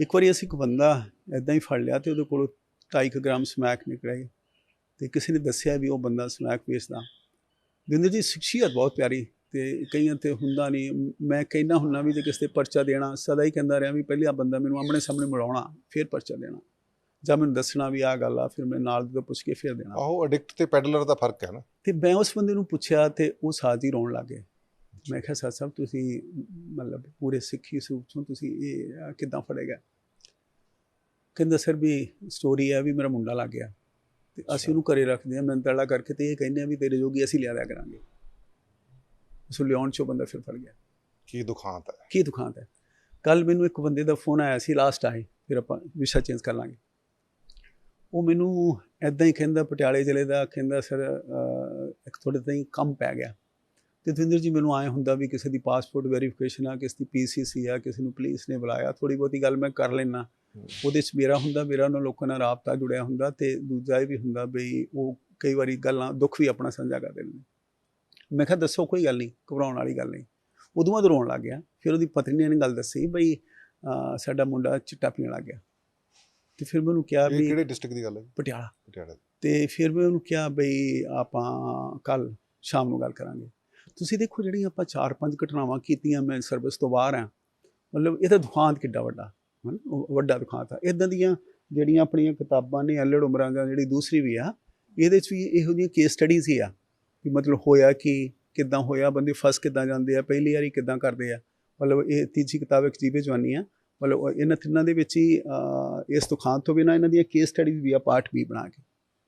ਇੱਕ ਵਾਰੀ ਅਸੀਂ ਇੱਕ ਬੰਦਾ ਐਦਾਂ ਹੀ ਫੜ ਲਿਆ ਤੇ ਉਹਦੇ ਕੋਲੋਂ 2.5 ਗ੍ਰਾਮ ਸਮੈਕ ਨਿਕਲਿਆ ਤੇ ਕਿਸੇ ਨੇ ਦੱਸਿਆ ਵੀ ਉਹ ਬੰਦਾ ਸਮੈਕ ਵੇਚਦਾ। ਦਿੰਦਰ ਜੀ ਸ਼ਖਸੀਅਤ ਬਹੁਤ ਪਿਆਰੀ ਤੇ ਕਈਆਂ ਤੇ ਹੁੰਦਾ ਨਹੀਂ। ਮੈਂ ਕਹਿਣਾ ਹੁੰਨਾ ਵੀ ਤੇ ਕਿਸੇ ਤੇ ਪਰਚਾ ਦੇਣਾ ਸਦਾ ਹੀ ਕਹਿੰਦਾ ਰਿਹਾ ਵੀ ਪਹਿਲਾ ਬੰਦਾ ਮੈਨੂੰ ਆਮਣੇ ਸਾਹਮਣੇ ਮਿਲਾਉਣਾ ਫਿਰ ਪਰਚਾ ਦੇਣਾ। ਜਾਂ ਮੈਨੂੰ ਦੱਸਣਾ ਵੀ ਆਹ ਗੱਲ ਆ ਫਿਰ ਮੈਂ ਨਾਲ ਦੇ ਪੁੱਛ ਕੇ ਫਿਰ ਦੇਣਾ। ਆਹੋ ਐਡਿਕਟ ਤੇ ਪੈਡਲਰ ਦਾ ਫ਼ਰਕ ਹੈ ਨਾ। ਤੇ ਮੈਂ ਉਸ ਬੰਦੇ ਨੂੰ ਪੁੱਛਿਆ ਤੇ ਉਹ ਸਾਜ ਰੋਣ ਲੱਗੇ ਮੈਂ ਕਿਹਾ ਸਰ ਸਾਹਿਬ ਤੁਸੀਂ ਮਤਲਬ ਪੂਰੇ ਸਿੱਖੀ ਸਰੂਪ ਚੋਂ ਤੁਸੀਂ ਇਹ ਕਿਦਾਂ ਫੜੇਗਾ? ਕਹਿੰਦਾ ਸਰ ਵੀ ਸਟੋਰੀ ਹੈ ਵੀ ਮੇਰਾ ਮੁੰਡਾ ਲੱਗ ਗਿਆ ਤੇ ਅਸੀਂ ਉਹਨੂੰ ਘਰੇ ਰੱਖਦੇ ਹਾਂ ਮਿਹਨਤਾਲਾ ਕਰਕੇ ਤੇ ਇਹ ਕਹਿੰਦੇ ਆ ਵੀ ਤੇਰੇ ਜੋਗੀ ਅਸੀਂ ਲਿਆ ਦਿਆ ਕਰਾਂਗੇ। ਉਸ ਲਿਆਉਣ ਚੋਂ ਬੰਦਾ ਫਿਰ ਫੜ ਗਿਆ। ਕੀ ਦੁਖਾਂਤ ਹੈ? ਕੀ ਦੁਕਾਨ ਹੈ? ਕੱਲ ਮੈਨੂੰ ਇੱਕ ਬੰਦੇ ਦਾ ਫੋਨ ਆਇਆ ਸੀ ਲਾਸਟ ਆਏ ਫਿਰ ਆਪਾਂ ਵਿਸ਼ਾ ਚੇਂਜ ਕਰ ਲਾਂਗੇ। ਉਹ ਮੈਨੂੰ ਐਦਾਂ ਹੀ ਕਹਿੰਦਾ ਪਟਿਆਲੇ ਜ਼ਿਲ੍ਹੇ ਦਾ ਕਹਿੰਦਾ ਸਰ ਇੱਕ ਥੋੜੇ ਤਾਂ ਹੀ ਕੰਮ ਪੈ ਗਿਆ। ਦਵਿੰਦਰ ਜੀ ਮੈਨੂੰ ਆਏ ਹੁੰਦਾ ਵੀ ਕਿਸੇ ਦੀ ਪਾਸਪੋਰਟ ਵੈਰੀਫਿਕੇਸ਼ਨ ਆ ਕਿਸੇ ਦੀ ਪੀਸੀਸੀ ਆ ਕਿਸੇ ਨੂੰ ਪੁਲਿਸ ਨੇ ਬੁਲਾਇਆ ਥੋੜੀ ਬਹੁਤੀ ਗੱਲ ਮੈਂ ਕਰ ਲੈਣਾ ਉਹਦੇ 'ਚ ਮੇਰਾ ਹੁੰਦਾ ਮੇਰਾ ਉਹਨਾਂ ਲੋਕਾਂ ਨਾਲ ਰਾਬਤਾ ਜੁੜਿਆ ਹੁੰਦਾ ਤੇ ਦੂਜਾ ਇਹ ਵੀ ਹੁੰਦਾ ਬਈ ਉਹ ਕਈ ਵਾਰੀ ਗੱਲਾਂ ਦੁੱਖ ਵੀ ਆਪਣਾ ਸਾਂਝਾ ਕਰਦੇ ਨੇ। ਮੈਂ ਕਿਹਾ ਦੱਸੋ ਕੋਈ ਗੱਲ ਨਹੀਂ ਘਬਰਾਉਣ ਵਾਲੀ ਗੱਲ ਨਹੀਂ। ਉਦੋਂ ਬਾਅਦ ਰੋਣ ਲੱਗ ਗਿਆ ਫਿਰ ਉਹਦੀ ਪਤਨੀ ਨੇ ਇਹਨੂੰ ਗੱਲ ਦੱਸੀ ਬਈ ਸਾਡਾ ਮੁੰਡਾ ਚਿੱਟਾ ਪੀਣ ਲੱਗ ਗਿਆ। ਤੇ ਫਿਰ ਮੈਂ ਉਹਨੂੰ ਕਿਹਾ ਵੀ ਕਿਹੜੇ ਡਿਸਟ੍ਰਿਕਟ ਦੀ ਗੱਲ ਹੈ? ਪਟਿਆਲਾ। ਪਟਿਆਲਾ। ਤੇ ਫਿਰ ਮੈਂ ਉਹਨੂੰ ਕਿਹਾ ਬਈ ਆਪਾਂ ਕੱਲ ਸ਼ਾਮ ਨੂੰ ਗੱਲ ਕਰਾਂਗੇ। ਤੁਸੀਂ ਦੇਖੋ ਜਿਹੜੀਆਂ ਆਪਾਂ ਚਾਰ ਪੰਜ ਘਟਨਾਵਾਂ ਕੀਤੀਆਂ ਮੈਂ ਸਰਵਿਸ ਤੋਂ ਬਾਹਰ ਆ ਮਤਲਬ ਇਹਦਾ ਦੁਖਾਂਤ ਕਿੱਡਾ ਵੱਡਾ, ਹਨ ਵੱਡਾ ਦੁਖਾਂਤ ਆ। ਇਦਾਂ ਦੀਆਂ ਜਿਹੜੀਆਂ ਆਪਣੀਆਂ ਕਿਤਾਬਾਂ ਨੇ ਅਲੜ ਉਮਰਾਂ ਦਾ ਜਿਹੜੀ ਦੂਸਰੀ ਵੀ ਆ, ਇਹਦੇ 'ਚ ਵੀ ਇਹੋ ਜਿਹੀਆਂ ਕੇਸ ਸਟੱਡੀਜ਼ ਹੀ ਆ ਕਿ ਮਤਲਬ ਹੋਇਆ ਕਿ, ਕਿੱਦਾਂ ਹੋਇਆ, ਬੰਦੇ ਫਸ ਕਿੱਦਾਂ ਜਾਂਦੇ ਆ, ਪਹਿਲੀ ਵਾਰੀ ਕਿੱਦਾਂ ਕਰਦੇ ਆ। ਮਤਲਬ ਇਹ ਤੀਜੀ ਕਿਤਾਬ ਇੱਕ ਜੀਵੇ ਜਵਾਨੀ ਆ, ਮਤਲਬ ਇਹਨਾਂ ਤਿੰਨਾਂ ਦੇ ਵਿੱਚ ਹੀ ਇਸ ਦੁਖਾਂਤ ਤੋਂ ਬਿਨਾਂ ਇਹਨਾਂ ਦੀਆਂ ਕੇਸ ਸਟੱਡੀਜ਼ ਵੀ ਆ, ਪਾਠ ਵੀ ਬਣਾ ਕੇ।